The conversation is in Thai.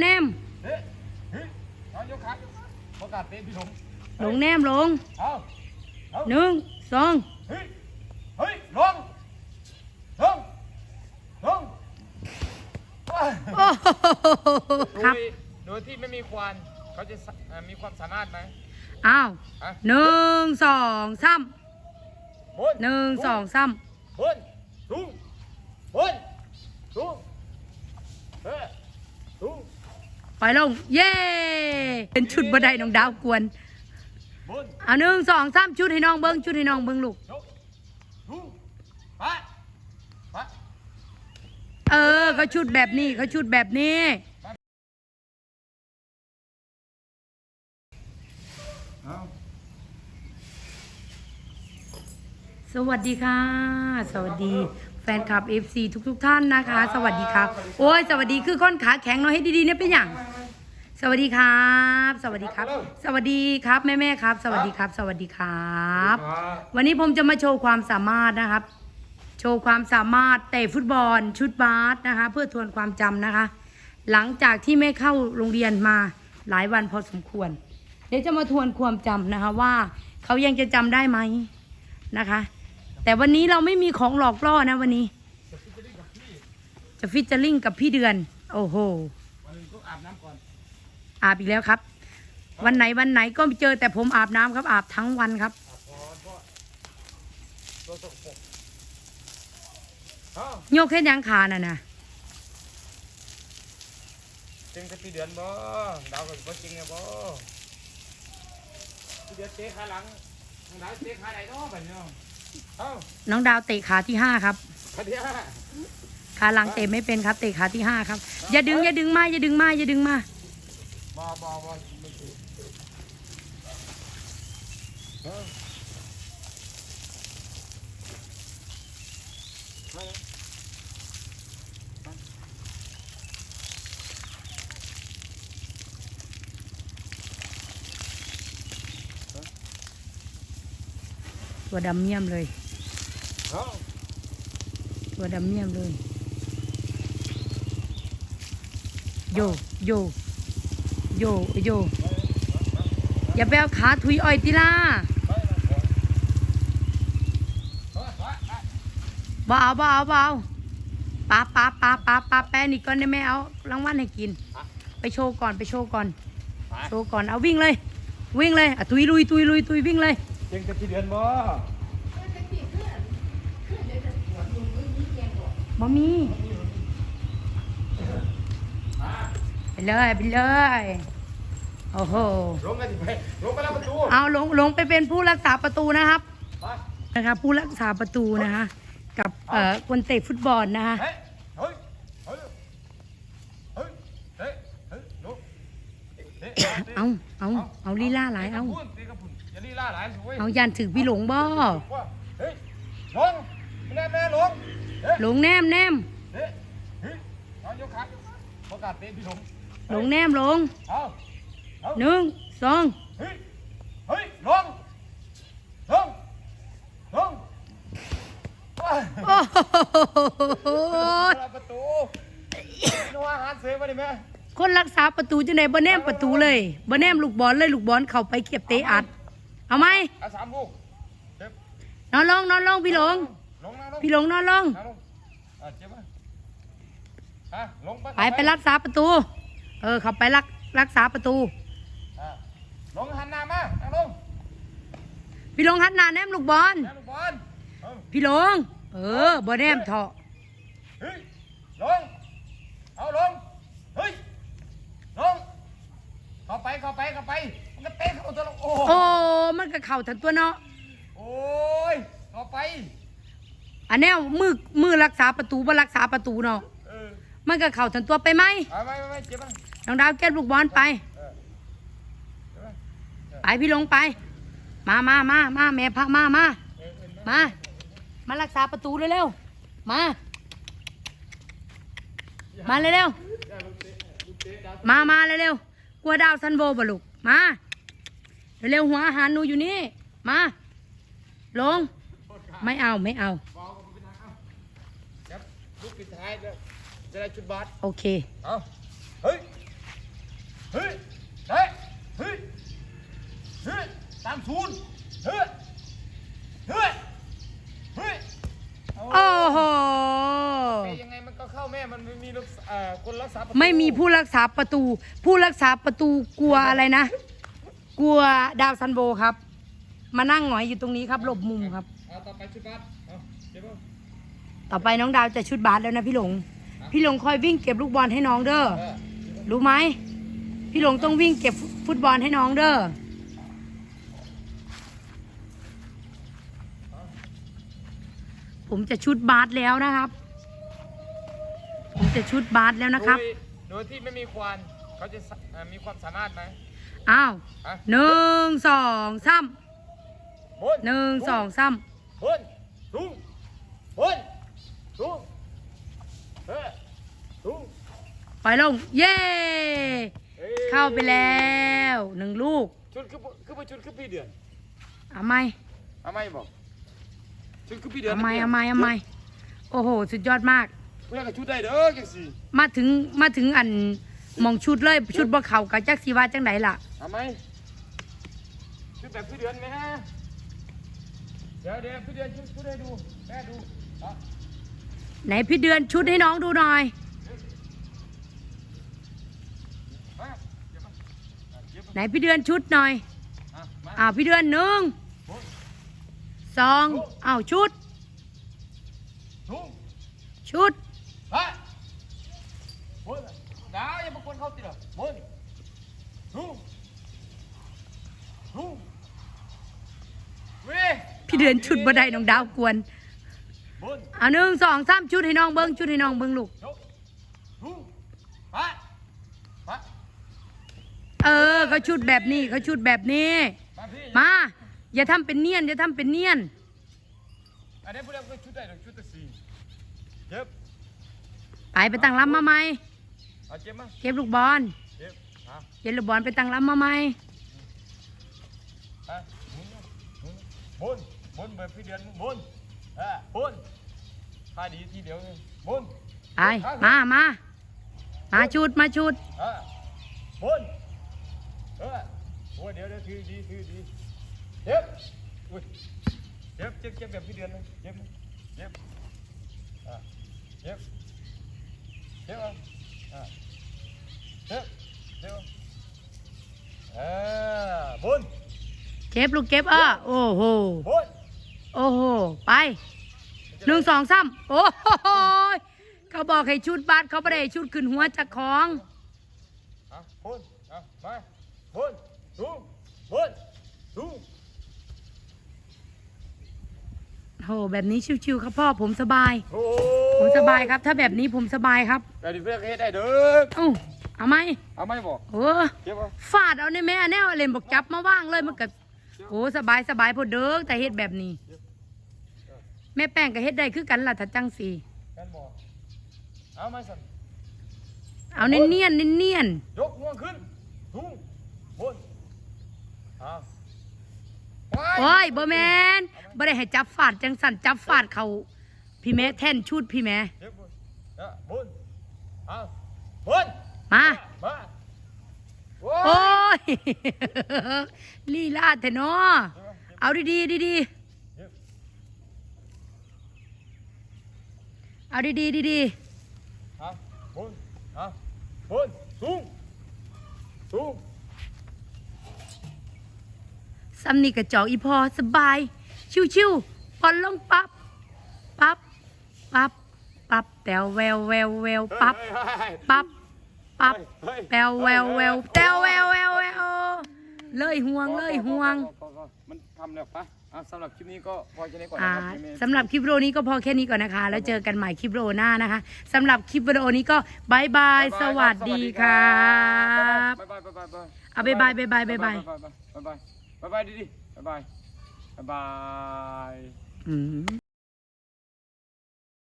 แนมเฮ้ยเฮ้ยเอายกขาประกาศเตะพี่หลงลงแนมลงเอาเอาหนึ่งสองเฮ้ยเฮ้ยลงลงลงโอ้โหครับ โดยโดยที่ไม่มีควานเขาจะสะเอ่อมีความสามารถไหมอ้าวอะหนึ่งสองสามบหนึ่งสองสามบนสูงบนสูงเฮ้ยสูง ไปลง เย้เป็นชุดบันไดน้องดาวกวนบนเอาหนึ่งสองสามชุดให้น้องเบิ้งชุดให้น้องเบิ้งลูกเออเขาชุดแบบนี้เขาชุดแบบนี้สวัสดีค่ะ สวัสดี แฟนคลับ FC ทุกๆทท่านนะคะ สวัสดีครับ โอ้ยสวัสดีคือก้นขาแข็งเนาะให้ดีๆเนี่ยเป็นอย่าง สวัสดีครับ สวัสดีครับ สวัสดีครับแม่แม่ๆครับ สวัสดีครับ สวัสดีครับ วันนี้ผมจะมาโชว์ความสามารถนะครับ โชว์ความสามารถเตะฟุตบอลชุดบาสนะคะ เพื่อทวนความจำนะคะ หลังจากที่ไม่เข้าโรงเรียนมาหลายวันพอสมควร เดี๋ยวจะมาทวนความจำนะคะว่า เขายังจะจำได้ไหมนะคะ แต่วันนี้เราไม่มีของหลอกล่อนะวันนี้ จะฟิชเจอริงกับพี่เดือน โอ้โหวันนี้ต้อาบน้ำก่อนอาบอีกแล้วครับ วันไหนวันไหนก็เจอแต่ผมอาบน้ำครับ อาบทั้งวันครับโยกแค่ยังขาน่ะนะจริงจะพี่เดือนบ่ดาวก็บ่จริงไงบ่พี่เดือนเตะขาหลังดาวเตะขาไหนเนาะแบบนี้ นาะเอ้าน้องดาวเตะขาที่ห้าครับขาเดียวขาหลังเตะไม่เป็นครับ เตะขาที่ห้าครับ อย่าดึงอย่าดึงมาอย่าดึงมาอย่าดึงมาบ่บ่บ่ไม่ถูกเอ้ามาเลย ตัวดำเมี่ยมเลยเอ้าตัวดำเมี่ยมเลย โย โย โย โย อย่าไปเอาขาถุยอ้อยติล่าไปนะเอ้าไปไปบ่เอาบ่เอาบ่เอาปาปาปาปาปาแปะนี่ก่อนได้ไหมเอารางวัลให้กิน ไปโชว์ก่อนไปโชว์ก่อน โชว์ก่อนเอาวิ่งเลย วิ่งเลยอะตุยลุยตุยลุยตุยวิ่งเลย จริงจะพี่เดือนบ่บ่มี ไปเลยไปเลย โอ้โห ลงกันสิไปลงไปแล้วประตูเอาลงลงไปเป็นผู้รักษาประตูนะครับ ไปนะคะผู้รักษาประตูนะคะ กับเอ่อคนเตะฟุตบอลนะคะ เฮ้ยเฮ้ยเฮ้ยเฮ้ยเฮ้ยเฮ้ยลุกเฮ้ยเอาเอาเอาลีลาหลายเอาตีกระปุ่นอย่า ลีลาหลายสิเว้ยเอายันถึงพี่หลงบ่ว่าเฮ้ยลงแม่แม่ลงเฮ้ยหลงแนมแนมเฮ้ยเฮ้ยเอายกขาประกาศเตะพี่หลงหลงแนมหลงเอาเอาหนึ่งสองเฮ้ยเฮ้ยลงลงลงว้ายโอ้โหประตูนัวอาหารเสริมมาดิแม่คนรักษาประตูจังไหนบ่แนมประตูเลยบ่แนมลูกบอลเลยลูกบอลเข้าไปเก็บเตะอัด เอาไหมเอาสามลูกเจ็บนอนลงนอนลงพี่หลง ลงนะลงพี่หลงนอนลง นะลงอะเจ็บไหมอะลงไปไปรักษาประตู เออเข้าไปรักรักษาประตู อะลงหันหน้ามานั่งลงพี่หลงหันหน้าแนมลูกบอลนั่งลูกบอลเออพี่หลง เออบ่แนมเถาะเฮ้ยลงเอาลงเฮ้ยลงเข้าไปเข้าไปเข้าไปมันก็เตะเข้าตัวลงโอ้โอ้ มันก็เข้าทั้งตัวเนาะโอ้ยเข้าไป อันแนวมือมือรักษาประตูบ่รักษาประตูเนาะเออมันก็เข้าทั้งตัวไปไหมเอาไปไปไปเจ็บไหมน้องดาวเก็บลูกบอลไป เออเจ็บไหมไปพี่หลงไป มามามามาแม่พระมามาเออเออมา มารักษาประตูเร็วๆมา มาเร็วๆมามาเร็วๆกลัวดาวซันโบบ่ลูกมา เร็วหัวอาหารหนูอยู่นี่ มา ลง ไม่เอาไม่เอาโอเคเฮ้ย เฮ้ย เฮ้ย เฮ้ย เฮ้ยตามศูนย์เฮ้ย เฮ้ย เฮ้ยโอ้โหยังไงมันก็เข้าแม่มันไม่มีลูกเอ่อคนไม่มีผู้รักษาประตู ผู้รักษาประตูกลัวอะไรนะ กลัวดาวซันโบครับ มานั่งหงอยอยู่ตรงนี้ครับหลบมุมครับ เอาต่อไปชุดบาสเอาเก็บเอาต่อไปน้องดาวจะชุดบาสแล้วนะพี่หลง พี่หลงคอยวิ่งเก็บลูกบอลให้น้องเด้อ เออรู้ไหม พี่หลงต้องวิ่งเก็บฟุตบอลให้น้องเด้อ ผมจะชุดบาสแล้วนะครับ ผมจะชุดบาสแล้วนะครับ โดยโดยที่ไม่มีควานเขาจะสะเอ่อมีความสามารถไหม อ้าวฮะหนึ่งสองสามบนหนึ่งสองสามบนสูงบนสูงเฮ้ยสูงปล่อยลง เย้อ้ยเข้าไปแล้วหนึ่งลูกชุดคือคือไปชุดคือพี่เดือนเอาไหมเอาไม่บอกชุดคือพี่เดือนเอาไหมเอาไหมเอาไหมโอ้โห สุดยอดมากเพื่อนกับชุดได้เด้อจังสิมาถึงมาถึงอันห มองชุดเลยชุดบ่เขากับจักสีว่าจังไดล่ะเอาไหมชุดแบบพี่เดือนไหมฮะเดี๋ยวเดี๋ยวพี่เดือนชุดชุดให้ดูแม่ดูเอาไหนพี่เดือนชุดให้น้องดูหน่อยมาเดี๋ยวมาอะเก็บไหนพี่เดือนชุดหน่อยอะมาอ้าวพี่เดือนหนึ่งบนสองอ้าวชุดสูงชุด ไปบนดาวอย่ามาคนเข้าติดหรอบนสูงสูงเว้ย พี่ เดือนชุดบ่ได้น้องดาวกวนบนเอาหนึ่งสองสามชุดให้น้องเบิ้งชุดให้น้องเบิ้งลูกยกสูงไปไปเออเขาชุดแบบนี้เขาชุดแบบนี้มาพี่มา อย่าทำเป็นเนียน อย่าทำเป็นเนียนอันนี้พวกเราก็ชุดได้หรอกชุดตะสีเจ็บไปไปตั้งลำมาไหมเอาเจ็บมาเก็บลูกบอลเจ็บอะเก็บลูกบอลไปตั้งลำมาไหมอะหมุนนะ หมุนบนบนแบบพี่เดือนบนอะบนท่าดีทีเดียวเลยบนไปมามามาชุดมาชุดอะบนเออโอ้ยเดี๋ยวเดี๋ยวถือดีถือดีเจ็บอุ้ยเจ็บเจ็บเจ็บแบบพี่เดือนเลยเจ็บนะเจ็บอะเจ็บเจ็บอะอะเจ็บเจ็บอะเออบนเก็บลูกเก็บเออโอ้โหบน โอ้โห ไปหนึ่งสองสามโอ้โหเขาบอกให้ชุดบาสเขาไม่ได้ให้ชุดขึ้นหัวจากของอะบนอะมาบนสูงบนสูงโหแบบนี้ชิวๆครับพ่อผมสบาย โอ้ผมสบายครับ ถ้าแบบนี้ผมสบายครับแต่ดิเพื่อนเฮ็ดได้เด้อเอ้าเอาไหมเอาไม่บอกโอ้เก็บเอาฟาดเอาในแม่แนวเล่นบอกจับมาว่างเลยมันก็โอ้สบายสบายพอเด้อแต่เฮ็ดแบบนี้ แม่แป้งก็เฮ็ดได้คือกันล่ะถ้าจังสีกันบอกเอาไม่สั่นเอาเนียนๆเนียนยกงวงขึ้นสูงบนเอาไปๆโอ้ยบ่แมนบ่ได้ให้จับฟาดจังสั่นจับฟาดเขาพี่แม่แท่นชุดพี่แม่เก็บบนอะบนเอาบนมามาโอ้โอ้ยยลีลาแท้เนาะเอาดีๆดีเก็บ ๆ เอาดีๆดีเอาบนเอาบนสูงสูงๆซ้ำนี่กระจอกอีพอสบาย ชิวๆปอนลงปั๊บปั๊บปั๊บปั๊บแตวแววแววแววปั๊บเฮ้ยเฮ้ยปั๊บปั๊บเฮ้ยแปวแววแววแตวแววแววแววเลยห่วงเลยห่วงพอพอพอมันทำแล้วปะ อะสำหรับคลิปนี้ก็พอแค่นี้ก่อนอ่านะครับพี่เมย์สำหรับคลิปวิดีโอนี้ก็พอแค่นี้ก่อนนะคะ แล้วเจอกันใหม่คลิปวิดีโอหน้านะคะสำหรับคลิปวิดีโอนี้ก็บายบายสวัสดีครับ บ๊ายบายบ๊ายบายบ๊ายบายเอาบ๊ายบายบ๊ายบายบ๊ายบาย บ๊ายบายบ๊ายบายบ๊ายบายดีดีบ๊ายบายบ๊ายบาย อืม